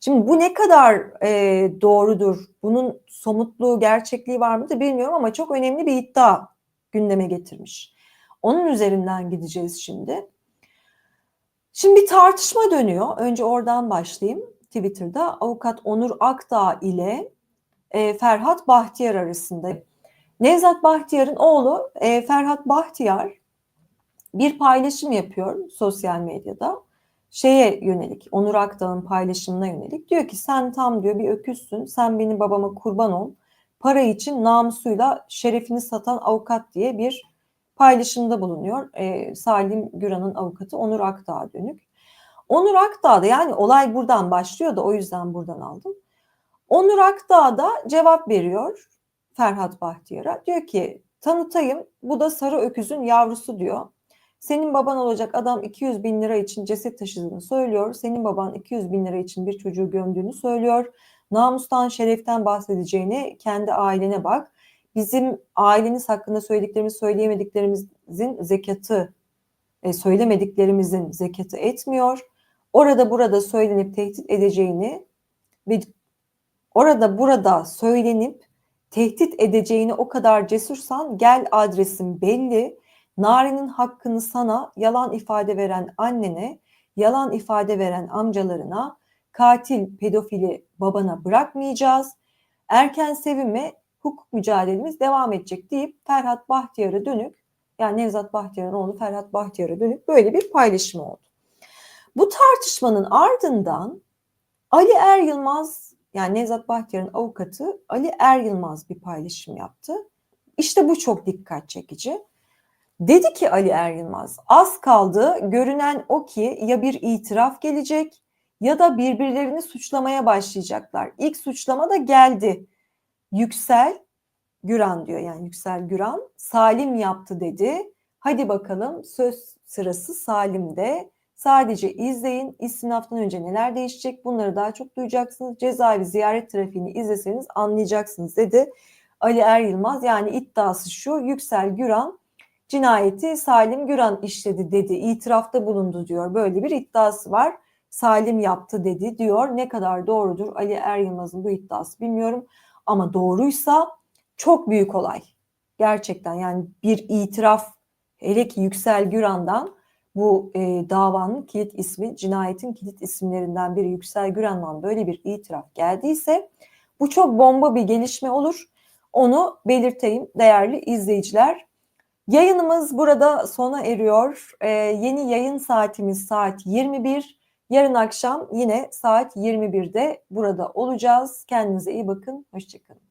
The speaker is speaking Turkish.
Şimdi bu ne kadar e, doğrudur? Bunun somutluğu, gerçekliği var mıdır bilmiyorum ama çok önemli bir iddia gündeme getirmiş. Onun üzerinden gideceğiz şimdi. Şimdi bir tartışma dönüyor. Önce oradan başlayayım. Twitter'da avukat Onur Akdağ ile e, Ferhat Bahtiyar arasında. Nevzat Bahtiyar'ın oğlu e, Ferhat Bahtiyar bir paylaşım yapıyor sosyal medyada. Şeye yönelik, Onur Akdağ'ın paylaşımına yönelik. Diyor ki sen tam diyor bir öküzsün, sen benim babama kurban ol. Para için namusuyla şerefini satan avukat diye bir paylaşımda bulunuyor. E, Salim Güran'ın avukatı Onur Akdağ'a dönük. Onur Akdağ da yani olay buradan başlıyor da o yüzden buradan aldım. Onur Akdağ da cevap veriyor Ferhat Bahtiyar'a. Diyor ki tanıtayım bu da sarı öküzün yavrusu diyor. Senin baban olacak adam 200 bin lira için ceset taşıdığını söylüyor. Senin baban 200 bin lira için bir çocuğu gömdüğünü söylüyor. Namustan, şereften bahsedeceğine kendi ailene bak. Bizim aileniz hakkında söylediklerimiz, söyleyemediklerimizin zekatı, e, söylemediklerimizin zekatı etmiyor. Orada burada söylenip tehdit edeceğini ve orada burada söylenip tehdit edeceğini o kadar cesursan gel adresin belli. Nari'nin hakkını sana yalan ifade veren annene, yalan ifade veren amcalarına, katil, pedofili babana bırakmayacağız. Erken sevime hukuk mücadelemiz devam edecek deyip Ferhat Bahtiyar'a dönük yani Nevzat Bahtiyar'ın oğlu Ferhat Bahtiyar'a dönük böyle bir paylaşım oldu. Bu tartışmanın ardından Ali Er Yılmaz yani Nevzat Bahtiyar'ın avukatı Ali Er Yılmaz bir paylaşım yaptı. İşte bu çok dikkat çekici. Dedi ki Ali Er Yılmaz az kaldı görünen o ki ya bir itiraf gelecek ya da birbirlerini suçlamaya başlayacaklar. İlk suçlama da geldi. Yüksel Güran diyor yani Yüksel Güran Salim yaptı dedi. Hadi bakalım söz sırası Salim'de. Sadece izleyin. İstinaftan önce neler değişecek bunları daha çok duyacaksınız. Cezaevi ziyaret trafiğini izleseniz anlayacaksınız dedi. Ali Er Yılmaz yani iddiası şu Yüksel Güran cinayeti Salim Güran işledi dedi. İtirafta bulundu diyor. Böyle bir iddiası var. Salim yaptı dedi diyor. Ne kadar doğrudur Ali Er Yılmaz'ın bu iddiası bilmiyorum. Ama doğruysa çok büyük olay. Gerçekten yani bir itiraf hele ki Yüksel Güran'dan bu e, davanın kilit ismi, cinayetin kilit isimlerinden biri Yüksel Güran'dan böyle bir itiraf geldiyse bu çok bomba bir gelişme olur. Onu belirteyim değerli izleyiciler. Yayınımız burada sona eriyor. Ee, yeni yayın saatimiz saat 21. Yarın akşam yine saat 21'de burada olacağız. Kendinize iyi bakın. Hoşçakalın.